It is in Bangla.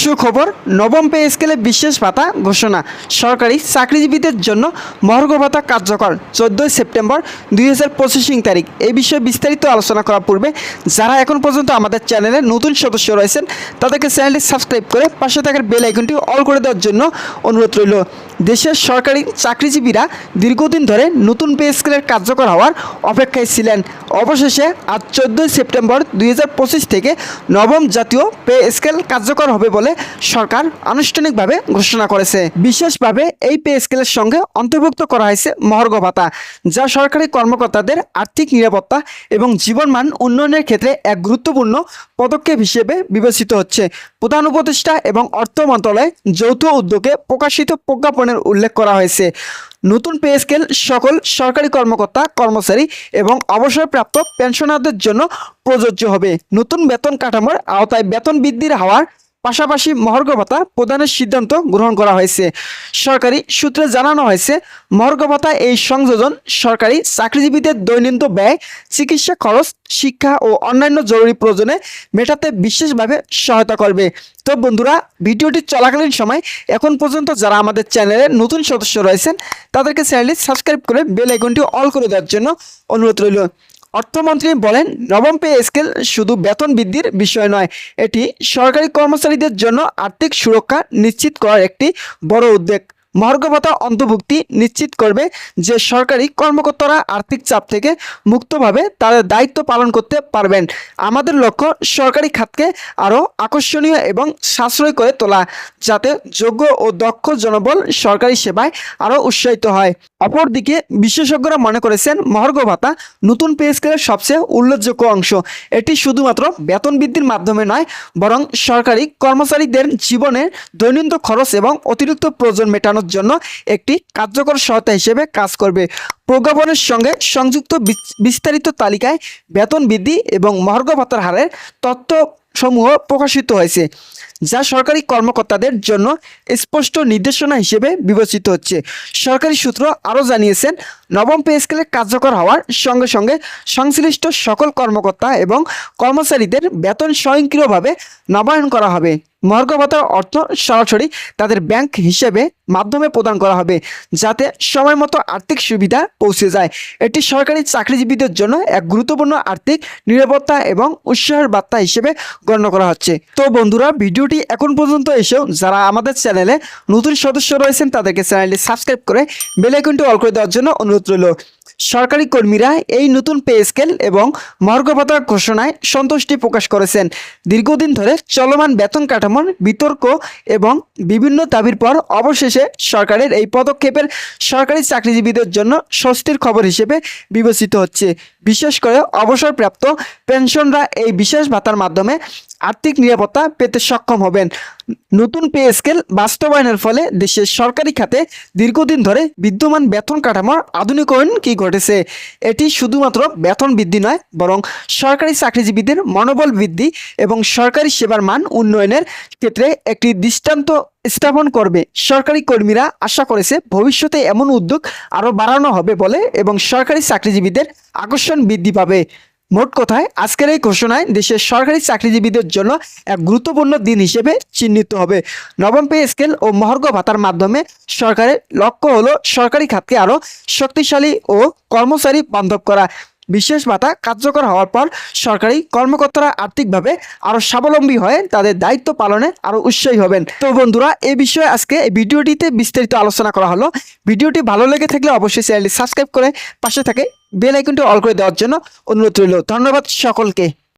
সুখবর, নবম পে স্কেলে বিশেষ ভাতা ঘোষণা। সরকারি চাকরিজীবীদের জন্য মহর্ঘ ভাতা কার্যকর, চোদ্দোই সেপ্টেম্বর দুই হাজার তারিখ। এই বিষয়ে বিস্তারিত আলোচনা করার পূর্বে, যারা এখন পর্যন্ত আমাদের চ্যানেলে নতুন সদস্য রয়েছেন, তাদেরকে চ্যানেলটি সাবস্ক্রাইব করে পাশে থাকার বেল আইকনটি অল করে দেওয়ার জন্য অনুরোধ রইল। দেশের সরকারি চাকরিজীবীরা দীর্ঘদিন ধরে নতুন পে স্কেলের কার্যকর হওয়ার অপেক্ষায় ছিলেন। অবশেষে আজ চোদ্দোই সেপ্টেম্বর দুই হাজার পঁচিশ থেকে নবম জাতীয় পে স্কেল কার্যকর হবে বলে সরকার আনুষ্ঠানিকভাবে ঘোষণা করেছে। বিশেষভাবে এই পে স্কেলের সঙ্গে অন্তর্ভুক্ত করা হয়েছে মহর্ঘ ভাতা, যা সরকারি কর্মকর্তাদের আর্থিক নিরাপত্তা এবং জীবনমান উন্নয়নের ক্ষেত্রে এক গুরুত্বপূর্ণ পদক্ষেপ হিসেবে বিবেচিত হচ্ছে। প্রধান উপদেষ্টা এবং অর্থ মন্ত্রণালয় যৌথ উদ্যোগে প্রকাশিত প্রজ্ঞাপনের উল্লেখ করা হয়েছে। নতুন পে স্কেল সকল সরকারি কর্মকর্তা, কর্মচারী এবং অবসরপ্রাপ্ত পেনশনারদের জন্য প্রযোজ্য হবে। নতুন বেতন কাঠামোর আওতায় বেতন বৃদ্ধির হওয়ার পাশাপাশি মহর্ঘ ভাতা প্রদানের সিদ্ধান্ত গ্রহণ করা হয়েছে। সরকারি সূত্রে জানানো হয়েছে মহর্ঘ ভাতা এই সংযোজন সরকারি চাকরিজীবীদের দৈনন্দিন ব্যয়, চিকিৎসা খরচ, শিক্ষা ও অন্যান্য জরুরি প্রয়োজনে মেটাতে বিশেষভাবে সহায়তা করবে। তো বন্ধুরা, ভিডিওটি চলাকালীন সময় এখন পর্যন্ত যারা আমাদের চ্যানেলে নতুন সদস্য রয়েছেন, তাদেরকে চ্যানেলটি সাবস্ক্রাইব করে বেল আইকনটি অল করে দেওয়ার জন্য অনুরোধ রইল। অর্থমন্ত্রী বলেন, নবম পে স্কেল শুধু বেতন বৃদ্ধির বিষয় নয়, এটি সরকারি কর্মচারীদের জন্য আর্থিক সুরক্ষা নিশ্চিত করার একটি বড় উদ্যোগ। ভাতা অন্তর্ভুক্তি নিশ্চিত করবে যে সরকারি কর্মকর্তারা আর্থিক চাপ থেকে মুক্তভাবে তাদের দায়িত্ব পালন করতে পারবেন। আমাদের লক্ষ্য সরকারি খাতকে আরও আকর্ষণীয় এবং সাশ্রয় করে তোলা, যাতে যোগ্য ও দক্ষ জনবল সরকারি সেবায় আরও উৎসাহিত হয়। অপরদিকে বিশেষজ্ঞরা মনে করেছেন মহার্ঘ ভাতা নতুন পে স্কেলের সবচেয়ে উল্লেখযোগ্য অংশ। এটি শুধুমাত্র বেতন বৃদ্ধির মাধ্যমে নয়, বরং সরকারি কর্মচারীদের জীবনের দৈনন্দিন খরচ এবং অতিরিক্ত প্রয়োজন মেটানোর জন্য একটি কার্যকর সহায়তা হিসেবে কাজ করবে। প্রজ্ঞাপনের সঙ্গে সংযুক্ত বিস- বিস্তারিত তালিকায় বেতন বৃদ্ধি এবং মহার্ঘ ভাতার হারের তথ্য সমূহ প্রকাশিত হয়েছে, যা সরকারি কর্মকর্তাদের জন্য স্পষ্ট নির্দেশনা হিসেবে বিবেচিত হচ্ছে। সরকারি সূত্র আরও জানিয়েছেন, নবম পে স্কেলে কার্যকর হওয়ার সঙ্গে সঙ্গে সংশ্লিষ্ট সকল কর্মকর্তা এবং কর্মচারীদের বেতন স্বয়ংক্রিয়ভাবে নবায়ন করা হবে। মর্গ ভাতার অর্থ সরাসরি তাদের ব্যাংক হিসেবে মাধ্যমে প্রদান করা হবে, যাতে সময় মতো আর্থিক সুবিধা পৌঁছে যায়। এটি সরকারি চাকরিজীবীদের জন্য এক গুরুত্বপূর্ণ আর্থিক নিরাপত্তা এবং উৎসাহের বার্তা হিসেবে গণ্য করা হচ্ছে। তো বন্ধুরা, ভিডিওটি এখন পর্যন্ত এসেও যারা আমাদের চ্যানেলে নতুন সদস্য রয়েছেন, তাদেরকে চ্যানেলটি সাবস্ক্রাইব করে বেল আইকনটি অল করে দেওয়ার জন্য অনুরোধ রইল। সরকারি কর্মীরা এই নতুন পে স্কেল এবং মর্গভাতার ঘোষণায় সন্তুষ্টি প্রকাশ করেছেন। দীর্ঘদিন ধরে চলমান বেতন কাঠামোর বিতর্ক এবং বিভিন্ন দাবির পর অবশেষে সরকারের এই পদক্ষেপের সরকারি চাকরিজীবীদের জন্য স্বস্তির খবর হিসেবে বিবেচিত হচ্ছে। বিশেষ করে অবসরপ্রাপ্ত পেনশনরা এই বিশেষ ভাতার মাধ্যমে আর্থিক নিরাপত্তা পেতে সক্ষম হবেন। নতুন পে স্কেল বাস্তবায়নের ফলে দেশের সরকারি খাতে দীর্ঘদিন ধরে বিদ্যমান বেতন কাঠামোর আধুনিকরণ কি ঘটেছে? এটি শুধুমাত্র বেতন বৃদ্ধি নয়, বরং সরকারি চাকরিজীবীদের মনোবল বৃদ্ধি এবং সরকারি সেবার মান উন্নয়নের ক্ষেত্রে একটি দৃষ্টান্ত স্থাপন করবে। সরকারি কর্মীরা আশা করেছে ভবিষ্যতে এমন উদ্যোগ আরও বাড়ানো হবে বলে এবং সরকারি চাকরিজীবীদের আকর্ষণ বৃদ্ধি পাবে। মোট কথায় আজকের এই ঘোষণায় দেশের সরকারি চাকরিজীবীদের জন্য এক গুরুত্বপূর্ণ দিন হিসেবে চিহ্নিত হবে। নবম পে স্কেল ও মহর্ঘ ভাতার মাধ্যমে সরকারের লক্ষ্য হলো সরকারি খাতকে আরও শক্তিশালী ও কর্মচারী বান্ধব করা। বিশেষ ভাতা কার্যকর হওয়ার পর সরকারি কর্মকর্তারা আর্থিকভাবে আরও স্বাবলম্বী হয়ে তাদের দায়িত্ব পালনে আরও উৎসাহী হবেন। তো বন্ধুরা, এ বিষয়ে আজকে এই ভিডিওটিতে বিস্তারিত আলোচনা করা হলো। ভিডিওটি ভালো লেগে থাকলে অবশ্যই চ্যানেলটি সাবস্ক্রাইব করে পাশে থাকে বেল আইকনটি অল করে দেওয়ার জন্য অনুরোধ রইল। ধন্যবাদ সকলকে।